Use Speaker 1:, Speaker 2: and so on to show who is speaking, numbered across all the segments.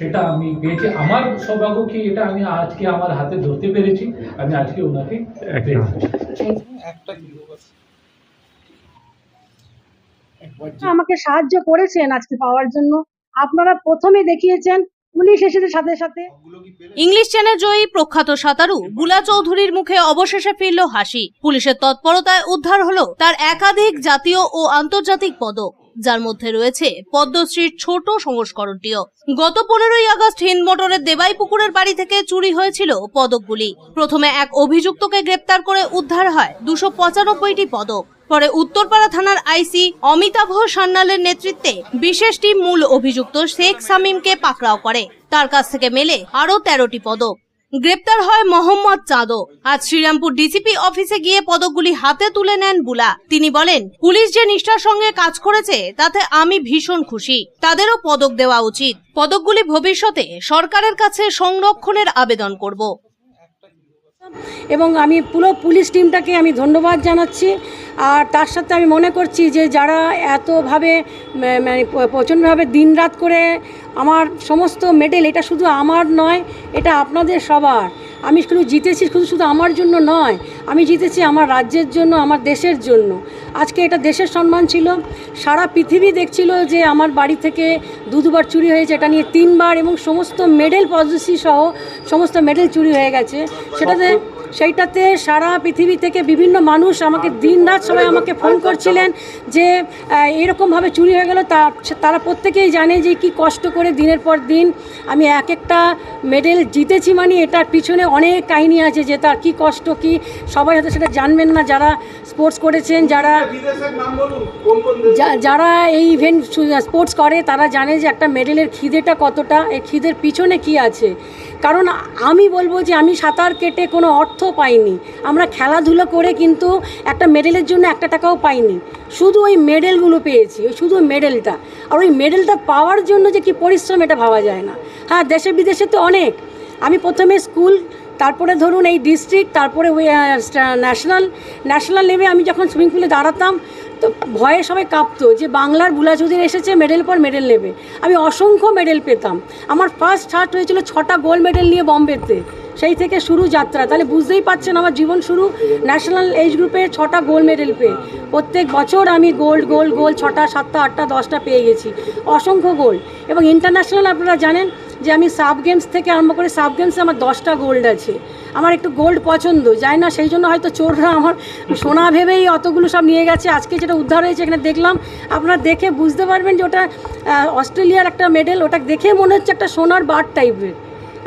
Speaker 1: সেটা আমি পেয়েছি। আমার সৌভাগ্য কি এটা আমি আজকে আমার হাতে ধরতে পেরেছি। আমি আজকে ওনাকে
Speaker 2: আমাকে সাহায্য করেছেন আজকে পাওয়ার জন্য। আপনারা প্রথমে দেখিয়েছেন পুলিশ এসেছে সাথে সাথে।
Speaker 3: ইংলিশ চ্যানেল জয়ী প্রখ্যাত সাঁতারু বুলা চৌধুরীর মুখে অবশেষে ফিরল হাসি। পুলিশের তৎপরতায় উদ্ধার হলো তার একাধিক জাতীয় ও আন্তর্জাতিক পদক। যার মধ্যে রয়েছে পদ্মশ্রীর ছোট সংস্করণটিও। গত পনেরোই আগস্ট হিন্দ মোটরের দেবাই পুকুরের বাড়ি থেকে চুরি হয়েছিল পদকগুলি। প্রথমে এক অভিযুক্তকে গ্রেপ্তার করে উদ্ধার হয় দুশো পঁচানব্বইটি পদক। পরে উত্তরপাড়া থানার আইসি অমিতাভ সান্যালের নেতৃত্বে বিশেষ টিম মূল অভিযুক্ত শেখ সামিমকে পাকড়াও করে। তার কাছ থেকে মেলে আরও তেরোটি পদক। গ্রেপ্তার হয় মোহাম্মদ চাঁদো আজ শ্রীরামপুর ডিসিপি অফিসে গিয়ে পদকগুলি হাতে তুলে নেন বুলা। তিনি বলেন, পুলিশ যে নিষ্ঠার সঙ্গে কাজ করেছে, তাতে আমি ভীষণ খুশি। তাদেরও পদক দেওয়া উচিত। পদকগুলি ভবিষ্যতে সরকারের কাছে সংরক্ষণের আবেদন করব।
Speaker 2: এবং আমি পুরো পুলিশ টিমটাকে আমি ধন্যবাদ জানাচ্ছি। আর তার সাথে আমি মনে করছি যে যারা এতভাবে মানে প্রচণ্ডভাবে প্রচণ্ডভাবে দিনরাত করে আমার সমস্ত মেডেল, এটা শুধু আমার নয়, এটা আপনাদের সবার। আমি শুধু জিতেছি শুধু শুধু আমার জন্য নয়, আমি জিতেছি আমার রাজ্যের জন্য, আমার দেশের জন্য। আজকে এটা দেশের সম্মান ছিল। সারা পৃথিবী দেখছিল যে আমার বাড়ি থেকে দু দুবার চুরি হয়েছে, এটা নিয়ে তিনবার এবং সমস্ত মেডেল পজিসি সহ সমস্ত মেডেল চুরি হয়ে গেছে। সেটাতে সেইটাতে সারা পৃথিবী থেকে বিভিন্ন মানুষ আমাকে দিন রাত সবাই আমাকে ফোন করছিলেন যে এরকমভাবে চুরি হয়ে গেল। তা, তারা প্রত্যেকেই জানে যে কি কষ্ট করে দিনের পর দিন আমি এক একটা মেডেল জিতেছি মানে এটার পিছনে অনেক কাহিনী আছে যে তার কি কষ্ট, কি সবাই হয়তো সেটা জানবেন না। যারা স্পোর্টস করেছেন, যারা যারা এই ইভেন্ট স্পোর্টস করে, তারা জানে যে একটা মেডেলের খিদেটা কতটা, এই খিদের পিছনে কি আছে। কারণ আমি বলব যে আমি সাঁতার কেটে কোনো অর্থ পাইনি। আমরা খেলাধুলো করে কিন্তু একটা মেডেলের জন্য একটা টাকাও পাইনি। শুধু ওই মেডেলগুলো পেয়েছি, ওই শুধু মেডেলটা আর ওই মেডেলটা পাওয়ার জন্য যে কি পরিশ্রম এটা ভাবা যায় না। হ্যাঁ দেশে বিদেশে তো অনেক। আমি প্রথমে স্কুল, তারপরে ধরুন এই ডিস্ট্রিক্ট তারপরে ন্যাশনাল ন্যাশনাল লেভে আমি যখন সুইমিং পুলে দাঁড়াতাম তো ভয়ে সবাই কাঁপতো যে বাংলার বুলা এসেছে মেডেল পর মেডেল নেবে। আমি অসংখ্য মেডেল পেতাম। আমার ফার্স্ট স্টার্ট হয়েছিল ছটা গোল্ড মেডেল নিয়ে বম্বেতে। সেই থেকে শুরু যাত্রা। তাহলে বুঝতেই পারছেন আমার জীবন শুরু ন্যাশনাল এজ গ্রুপে ছটা গোল্ড মেডেল পেয়ে। প্রত্যেক বছর আমি গোল্ড গোল্ড গোল্ড ছটা, সাতটা, আটটা, দশটা পেয়ে গেছি। অসংখ্য গোল্ড এবং ইন্টারন্যাশনাল আপনারা জানেন যে আমি সাব গেমস থেকে আরম্ভ করে সাব গেমসে আমার দশটা গোল্ড আছে। আমার একটু গোল্ড পছন্দ যায় না, সেই জন্য হয়তো চোররা আমার সোনা ভেবেই অতগুলো সব নিয়ে গেছে। আজকে যেটা উদ্ধার হয়েছে এখানে দেখলাম, আপনারা দেখে বুঝতে পারবেন যে ওটা অস্ট্রেলিয়ার একটা মেডেল ওটা দেখে মনে হচ্ছে একটা সোনার বার টাইপের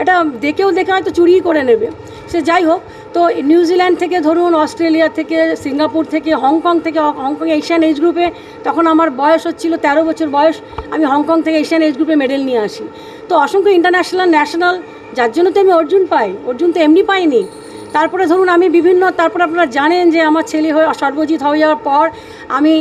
Speaker 2: এটা দেখেও দেখে হয়তো চুরি করে নেবে। সে যাই হোক, তো নিউজিল্যান্ড থেকে ধরুন, অস্ট্রেলিয়া থেকে, সিঙ্গাপুর থেকে, হংকং থেকে, হংকং এশিয়ান এজ গ্রুপে তখন আমার বয়স হচ্ছিল তেরো বছর বয়স, আমি হংকং থেকে এশিয়ান এজ গ্রুপে মেডেল নিয়ে আসি। তো অসংখ্য ইন্টারন্যাশনাল ন্যাশনাল যার জন্য তো আমি অর্জুন পাই। অর্জুন তো এমনি পাইনি। তারপরে ধরুন আমি বিভিন্ন, তারপরে আপনারা জানেন যে আমার ছেলে হয়ে সর্বজিৎ হয়ে যাওয়ার পর আমি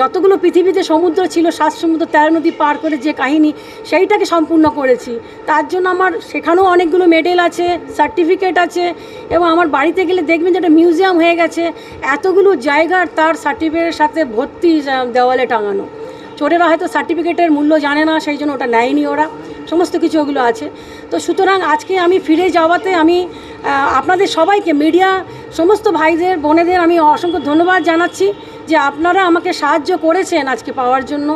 Speaker 2: যতগুলো পৃথিবীতে সমুদ্র ছিল, সাত সমুদ্র, তেরো নদী পার করে যে কাহিনী, সেইটাকে সম্পূর্ণ করেছি। তার জন্য আমার সেখানেও অনেকগুলো মেডেল আছে সার্টিফিকেট আছে, এবং আমার বাড়িতে গেলে দেখবেন যে একটা মিউজিয়াম হয়ে গেছে। এতগুলো জায়গার তার সার্টিফিকেটের সাথে ভর্তি দেওয়ালে টাঙানো। চোরেরা হয়তো সার্টিফিকেটের মূল্য জানে না, সেই জন্য ওটা নেয়নি ওরা। সমস্ত কিছু ওগুলো আছে। তো সুতরাং আজকে আমি ফিরে যাওয়াতে আমি আপনাদের সবাইকে, মিডিয়া, সমস্ত ভাইদের, বোনেদের আমি অসংখ্য ধন্যবাদ জানাচ্ছি যে আপনারা আমাকে সাহায্য করেছেন আজকে পাওয়ার জন্য।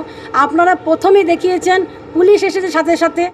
Speaker 2: আপনারা প্রথমে দেখিয়েছেন, পুলিশ এসেছে সাথে সাথে।